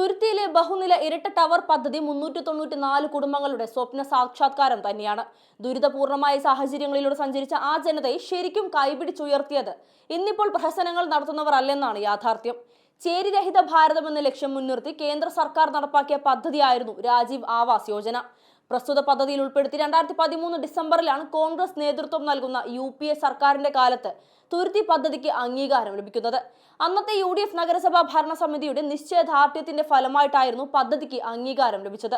തുരുത്തിയിലെ ബഹുനില ഇരട്ട ടവർ പദ്ധതി മുന്നൂറ്റി തൊണ്ണൂറ്റി നാല് കുടുംബങ്ങളുടെ സ്വപ്ന സാക്ഷാത്കാരം തന്നെയാണ്. ദുരിതപൂർണമായ സാഹചര്യങ്ങളിലൂടെ സഞ്ചരിച്ച ആ ജനതയെ ശരിക്കും കൈപിടിച്ചുയർത്തിയത് ഇന്നിപ്പോൾ പ്രഹസനങ്ങൾ നടത്തുന്നവർ അല്ലെന്നാണ് യാഥാർത്ഥ്യം. ചേരിരഹിത ഭാരതം എന്ന ലക്ഷ്യം മുൻനിർത്തി കേന്ദ്ര സർക്കാർ നടപ്പാക്കിയ പദ്ധതിയായിരുന്നു രാജീവ് ആവാസ് യോജന. പ്രസ്തുത പദ്ധതിയിൽ ഉൾപ്പെടുത്തി രണ്ടായിരത്തി പതിമൂന്ന് ഡിസംബറിലാണ് കോൺഗ്രസ് നേതൃത്വം നൽകുന്ന യു പി എ സർക്കാരിന്റെ കാലത്ത് തുരുത്തി പദ്ധതിക്ക് അംഗീകാരം ലഭിക്കുന്നത്. അന്നത്തെ യു ഡി എഫ് നഗരസഭാ ഭരണസമിതിയുടെ നിശ്ചയദാർഢ്യത്തിന്റെ ഫലമായിട്ടായിരുന്നു പദ്ധതിക്ക് അംഗീകാരം ലഭിച്ചത്.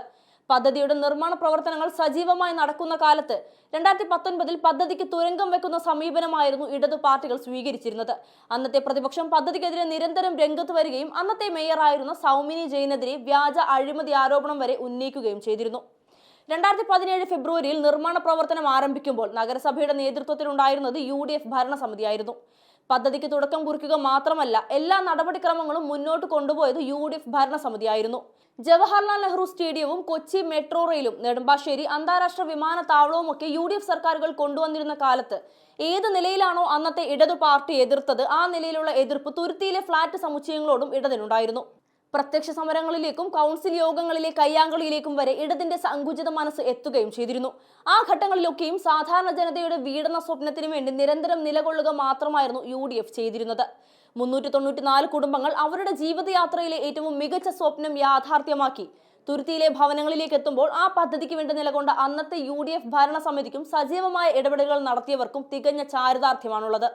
പദ്ധതിയുടെ നിർമ്മാണ പ്രവർത്തനങ്ങൾ സജീവമായി നടക്കുന്ന കാലത്ത് രണ്ടായിരത്തി പത്തൊൻപതിൽ പദ്ധതിക്ക് തുരങ്കം വെക്കുന്ന സമീപനമായിരുന്നു ഇടതു പാർട്ടികൾ സ്വീകരിച്ചിരുന്നത്. അന്നത്തെ പ്രതിപക്ഷം പദ്ധതിക്കെതിരെ നിരന്തരം രംഗത്ത് വരികയും അന്നത്തെ മേയറായിരുന്ന സൗമിനി ജെയിനെതിരെ വ്യാജ അഴിമതി ആരോപണം വരെ ഉന്നയിക്കുകയും ചെയ്തിരുന്നു. രണ്ടായിരത്തി പതിനേഴ് ഫെബ്രുവരിയിൽ നിർമ്മാണ പ്രവർത്തനം ആരംഭിക്കുമ്പോൾ നഗരസഭയുടെ നേതൃത്വത്തിലുണ്ടായിരുന്നത് യു ഡി എഫ് ഭരണസമിതിയായിരുന്നു. പദ്ധതിക്ക് തുടക്കം കുറിക്കുക മാത്രമല്ല എല്ലാ നടപടിക്രമങ്ങളും മുന്നോട്ട് കൊണ്ടുപോയത് യു ഡി എഫ് ഭരണസമിതിയായിരുന്നു. ജവഹർലാൽ നെഹ്റു സ്റ്റേഡിയവും കൊച്ചി മെട്രോ റെയിലും നെടുമ്പാശ്ശേരി അന്താരാഷ്ട്ര വിമാനത്താവളവും ഒക്കെ യു ഡി എഫ് സർക്കാരുകൾ കൊണ്ടുവന്നിരുന്ന കാലത്ത് ഏത് നിലയിലാണോ അന്നത്തെ ഇടതു പാർട്ടി എതിർത്തത് ആ നിലയിലുള്ള എതിർപ്പ് തുരുത്തിയിലെ ഫ്ളാറ്റ് സമുച്ചയങ്ങളോടും ഇടതിനുണ്ടായിരുന്നു പ്രത്യക്ഷ സമരങ്ങളിലേക്കും കൗൺസിൽ യോഗങ്ങളിലെ കയ്യാങ്കളിയിലേക്കും വരെ ഇടതിന്റെ സങ്കുചിത മനസ്സ് എത്തുകയും ചെയ്തിരുന്നു. ആ ഘട്ടങ്ങളിലൊക്കെയും സാധാരണ ജനതയുടെ വീടന സ്വപ്നത്തിനു വേണ്ടി നിരന്തരം നിലകൊള്ളുക മാത്രമായിരുന്നു യു ചെയ്തിരുന്നത് മുന്നൂറ്റി തൊണ്ണൂറ്റി നാല് കുടുംബങ്ങൾ അവരുടെ ജീവിതയാത്രയിലെ ഏറ്റവും മികച്ച സ്വപ്നം യാഥാർത്ഥ്യമാക്കി. തുരുത്തിയിലെ ഭവനങ്ങളിലേക്ക് എത്തുമ്പോൾ ആ പദ്ധതിക്ക് വേണ്ടി നിലകൊണ്ട അന്നത്തെ യു ഡി എഫ് ഭരണസമിതിക്കും സജീവമായ ഇടപെടലുകൾ നടത്തിയവർക്കും തികഞ്ഞ ചാരിതാർത്ഥ്യമാണുള്ളത്.